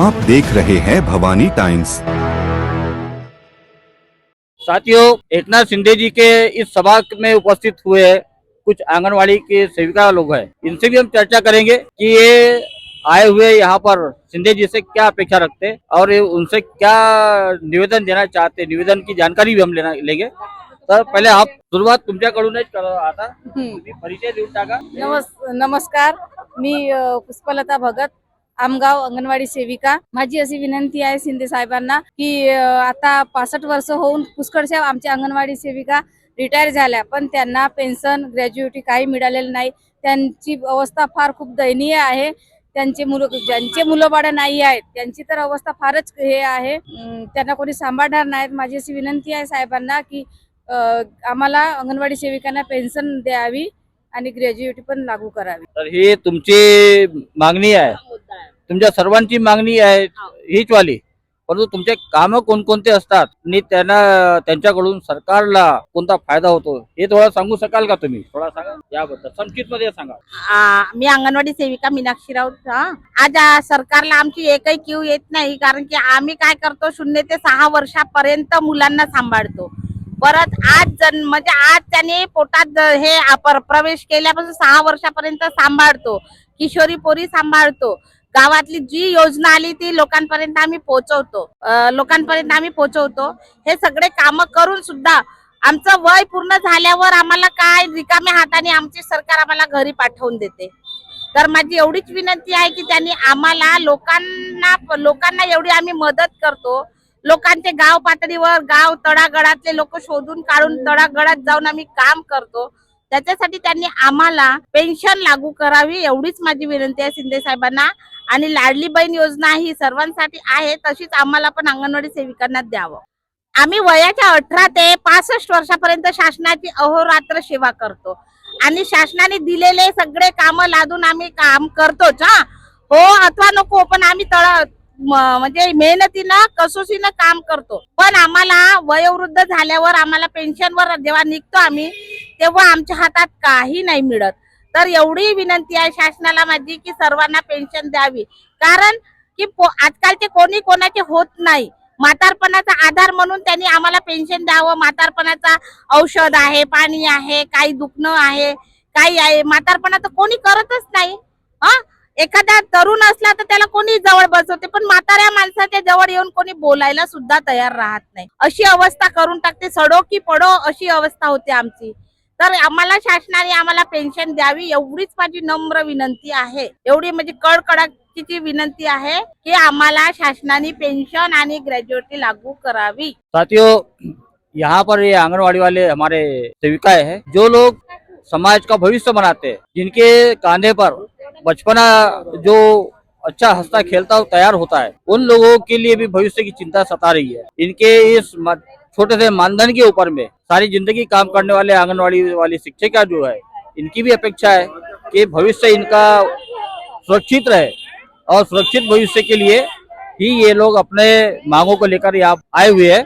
आप देख रहे हैं भवानी टाइम्स। साथियों एकनाथ शिंदे जी के इस सभा में उपस्थित हुए कुछ आंगनवाड़ी के सेविका लोग हैं। इनसे भी हम चर्चा करेंगे कि ये आए हुए यहाँ पर शिंदे जी से क्या अपेक्षा रखते हैं और ये उनसे क्या निवेदन देना चाहते निवेदन की जानकारी भी हम लेना लेंगे। तर पहिले आप सुरुवात तुमच्याकडूनच करा आता। तुम्ही परिचय देऊन टाका। नमस् नमस्कार मी पुष्पलता भगत आमगाव अंगणवाडी सेविका. माझी अशी विनंती आहे शिंदे साहेबांना की आता पासष्ट वर्ष होऊन पुष्कळशा आमच्या अंगणवाडी सेविका रिटायर झाल्या पण त्यांना पेन्शन ग्रॅज्युएटी काही मिळालेलं नाही. त्यांची अवस्था फार खूप दयनीय आहे. त्यांचे मुलं ज्यांचे मुलं बाळं नाही आहेत त्यांची तर अवस्था फारच हे आहे. त्यांना कोणी सांभाळणार नाहीत. माझी अशी विनंती आहे साहेबांना की आम्हाला अंगणवाडी सेविकांना पेन्शन द्यावी आणि ग्रॅज्युएटी पण लागू करावी. तर ही तुमची मागणी आहे? तुमच्या सर्वांची मागणी आहे हीच वाली परंतु तुमचे काम कोणकोणते असतात? आणि त्यांना त्यांच्याकडून सरकारला कोणता फायदा होतो? हे थोडं सांगू शकाल का तुम्ही? थोडा सांगा. याबद्दल संक्षिप्त मध्ये सांगा. आ, मी अंगणवाडी सेविका मीनाक्षी राऊत. हा. आज सरकारला आमची एकही क्यू येत नाही कारण की आम्ही काय करतो शून्य ते सहा वर्षापर्यंत मुलांना सांभाळतो. परत आज जन म्हणजे आज त्याने पोटात हे प्रवेश केल्यापासून सहा वर्षापर्यंत सांभाळतो. किशोरी पोरी सांभाळतो. गावातली जी योजना आली ती लोकांपर्यंत आम्ही पोहोचवतो. लोकांपर्यंत आम्ही पोहोचवतो. हे सगळे काम करून सुद्धा आमचं वय पूर्ण झाल्यावर आम्हाला काय रिकाम्या हाताने आमचे सरकार आम्हाला घरी पाठवून देते. तर माझी एवढीच विनंती आहे की त्यांनी आम्हाला लोकांना लोकांना एवढी आम्ही मदत करतो. लोकांचे गाव पातळीवर गाव तळागळातले लोक शोधून काढून तळागळात जाऊन आम्ही काम करतो. त्याच्यासाठी त्यांनी आम्हाला पेन्शन लागू करावी एवढीच माझी विनंती आहे शिंदे साहेबांना. आणि लाडली बहीण योजना ही सर्वांसाठी आहे तशीच आम्हाला पण अंगणवाडी सेविकांना द्यावं. आम्ही वयाच्या अठरा ते पासष्ट वर्षापर्यंत शासनाची अहोरात्र सेवा करतो. आणि शासनाने दिलेले सगळे काम लादून आम्ही काम करतोच हा. हो अथवा नको पण आम्ही तळ म्हणजे मेहनतीनं कसोशीनं काम करतो. पण आम्हाला वयोवृद्ध झाल्यावर आम्हाला पेन्शनवर जेव्हा निघतो आम्ही तेव्हा आमच्या हातात काही नाही मिळत. तर एवढी विनंती आहे शासनाला माझी की सर्वांना पेन्शन द्यावी. कारण की आजकालचे कोणी कोणाचे होत नाही. म्हातारपणाचा आधार म्हणून त्यांनी आम्हाला पेन्शन द्यावं. म्हातारपणाचा औषध आहे पाणी आहे काही दुखणं आहे काही आहे. म्हातारपणा तर कोणी करतच नाही. हा? एखादा तरुण असला तर त्याला कोणी जवळ बसवते पण म्हाताऱ्या माणसाच्या जवळ येऊन कोणी बोलायला सुद्धा तयार राहत नाही. अशी अवस्था करून टाकते सडो की पडो अशी अवस्था होते आमची. तर आम्हाला शासनाने आम्हाला पेन्शन द्यावी एवढीच माझी नम्र विनंती आहे. एवढी म्हणजे कडकडाची विनंती आहे की आम्हाला शासनाने पेन्शन आणि ग्रॅज्युएटी लागू करावी. साथियों यहाँ पर ये आंगनवाड़ी वाले हमारे सेविकाएं हैं जो लोग समाज का भविष्य बनाते हैं जिनके कांधे पर बचपना जो अच्छा हंसता खेलता और तैयार होता है। उन लोगों के लिए भी भविष्य की चिंता सता रही है। इनके इस छोटे से मानधन के ऊपर में सारी ज़िंदगी काम करने वाले आंगनवाड़ी वाली शिक्षिका जो है, इनकी भी अपेक्षा है कि भविष्य इनका सुरक्षित रहे और सुरक्षित भविष्य के लिए ही ये लोग अपने मांगों को लेकर यहाँ आए हुए हैं।